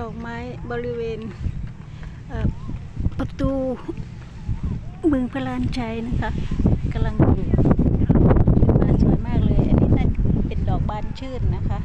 ดอกไม้บริเวณเประตูเมืองพะลานชัยนะคะกำลังปลูกขึ้นมาสวยมากเลย อันนี้น่าเป็นดอกบานชื่นนะคะ